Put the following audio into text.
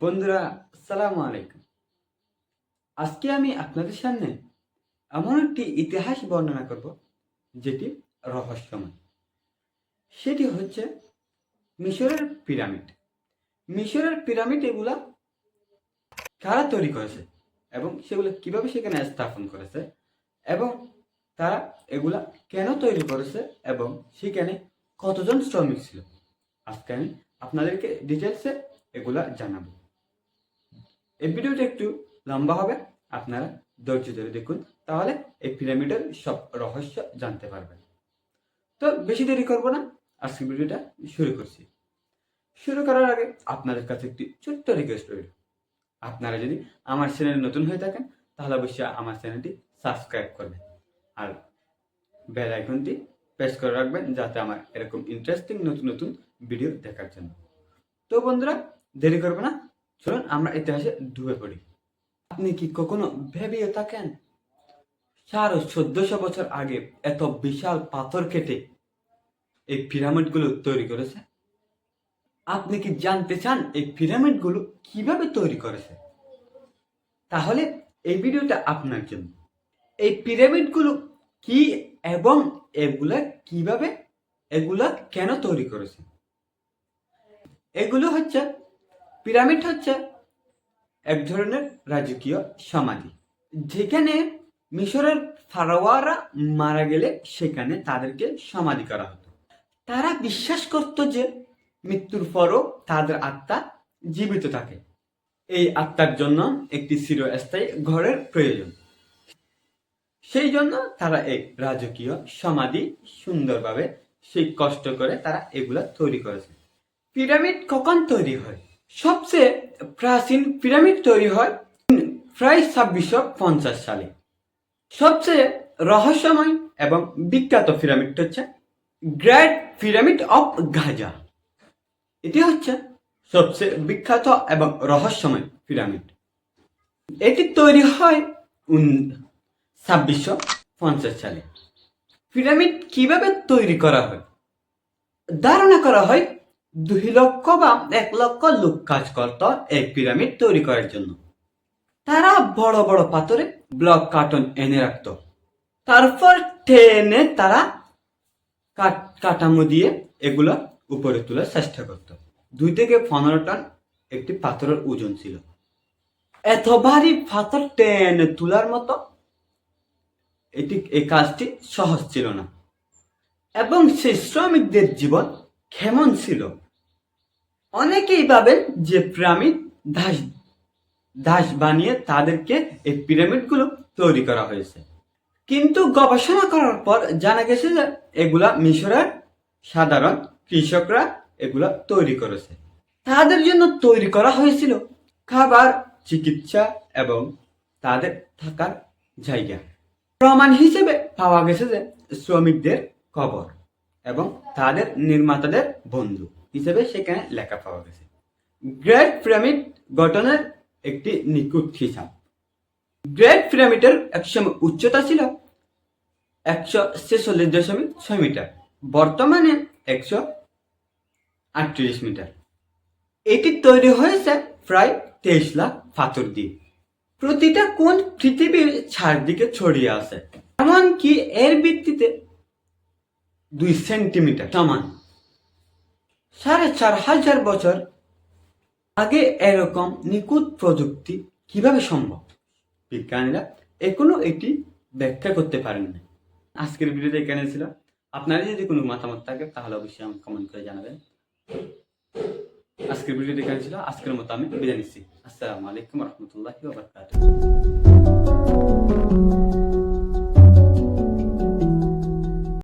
বন্ধুরা সালামু আলাইকুম। আজকে আমি আপনাদের সামনে এমন একটি ইতিহাস বর্ণনা করব, যেটি রহস্যময়। সেটি হচ্ছে মিশরের পিরামিড। মিশরের পিরামিড এগুলা কারা তৈরি করেছে এবং সেগুলো কীভাবে সেখানে স্থাপন করেছে এবং তারা এগুলা কেন তৈরি করেছে এবং সেখানে কতজন শ্রমিক ছিল? আজকে আমি আপনাদেরকে ডিটেলসে এগুলা জানাব। এই ভিডিওটা একটু লম্বা হবে, আপনারা ধৈর্য ধরে দেখুন, তাহলে এই পিরামিডের সব রহস্য জানতে পারবেন। তো বেশি দেরি করব না, আজকে ভিডিওটা শুরু করছি। শুরু করার আগে আপনাদের কাছে একটি ছোট্ট রিকোয়েস্ট রইল। আপনারা যদি আমার চ্যানেলে নতুন হয়ে থাকেন, তাহলে অবশ্যই আমার চ্যানেলটি সাবস্ক্রাইব করবেন আর বেল আইকনটি প্রেস করে রাখবেন যাতে আমার এরকম ইন্টারেস্টিং নতুন নতুন ভিডিও দেখার জন্য। তো বন্ধুরা, দেরি করবে না চলুন, আমরা ইতিহাসে ডুবে পড়ি। আপনি কি কখনো ভেবেও থাকেন? সাড়ে চোদ্দশো বছর আগে এত বিশাল পাথর কেটে এই পিরামিডগুলো তৈরি করেছে? আপনি কি জানতে চান এই পিরামিডগুলো কীভাবে তৈরি করেছে? তাহলে এই ভিডিওটা আপনার জন্য। এই পিরামিডগুলো কি এবং এগুলা কীভাবে, এগুলা কেন তৈরি করেছে? এগুলো হচ্ছে পিরামিড হচ্ছে এক ধরনের রাজকীয় সমাধি। যেখানে মিশরের ফারোয়ারা মারা গেলে সেখানে তাদেরকে সমাধি করা হতো। তারা বিশ্বাস করত যে মৃত্যুর পরও তাদের আত্মা জীবিত থাকে। এই আত্মার জন্য একটি চিরস্থায়ী ঘরের প্রয়োজন। সেই জন্য তারা এই রাজকীয় সমাধি সুন্দরভাবে সেই কষ্ট করে তারা এগুলা তৈরি করেছে। পিরামিড কখন তৈরি হয়? সবচেয়ে প্রাচীন পিরামিড তৈরি হয় প্রায় ছাব্বিশশো পঞ্চাশ সালে। সবচেয়ে রহস্যময় এবং বিখ্যাত পিরামিড হচ্ছে গ্রেট পিরামিড অফ গাজা। এটি হচ্ছে সবচেয়ে বিখ্যাত এবং রহস্যময় পিরামিড। এটি তৈরি হয় ছাব্বিশশো পঞ্চাশ সালে। পিরামিড কীভাবে তৈরি করা হয়? ধারণা করা হয় দুই লক্ষ বা এক লক্ষ লোক কাজ করত এই পিরামিড তৈরি করার জন্য। তারা বড় বড় পাথরে ব্লক কার্টন এনে রাখত। তারপর টেনে তারা কাট- কাঠামো দিয়ে এগুলো উপরে তোলার চেষ্টা করত। দুই থেকে পনেরো টন একটি পাথরের ওজন ছিল। এত ভারী পাথর টেনে তোলার মতো এটি, এই কাজটি সহজ ছিল না। এবং সেই শ্রমিকদের জীবন কেমন ছিল? অনেকেই পাবেন যে পিরামিড দাস দাস বানিয়ে তাদেরকে এই পিরামিডগুলো তৈরি করা হয়েছে। কিন্তু গবেষণা করার পর জানা গেছে যে এগুলা মিশরের সাধারণ কৃষকরা এগুলা তৈরি করেছে। তাদের জন্য তৈরি করা হয়েছিল খাবার, চিকিৎসা এবং তাদের থাকার জায়গা। প্রমাণ হিসেবে পাওয়া গেছে যে শ্রমিকদের কবর এবং তাদের নির্মাতাদের বন্ধু হিসেবে সেখানে লেখা পাওয়া গেছে। গ্রেট পিরামিড গঠনের একটি নিখুঁত হিসাব গ্রেট পিরামিডের একসময় উচ্চতা ছিল একশো ছেচল্লিশ দশমিক ছয় মিটার, বর্তমানে একশো আটত্রিশ মিটার। এটি তৈরি হয়েছে প্রায় তেইশ লাখ পাথর দিয়ে। প্রতিটা কোণ পৃথিবীর চারদিকে ছড়িয়ে আছে। এমনকি এর ভিত্তিতে দুই সেন্টিমিটার সমান সাড়ে চার হাজার বছর আগে এরকম নিখুঁত প্রযুক্তি কীভাবে সম্ভব? বিজ্ঞানীরা এখনও এটি ব্যাখ্যা করতে পারেন না আজকের ভিডিওতে এখানে ছিল। আপনার যদি কোনো মতামত থাকে, তাহলে অবশ্যই আমাকে কমেন্ট করে জানাবেন। আজকের ভিডিওতে এখানে ছিল। আজকের মতো আমি বিদায় নিচ্ছি। আসসালামু আলাইকুম রহমতুল্লাহি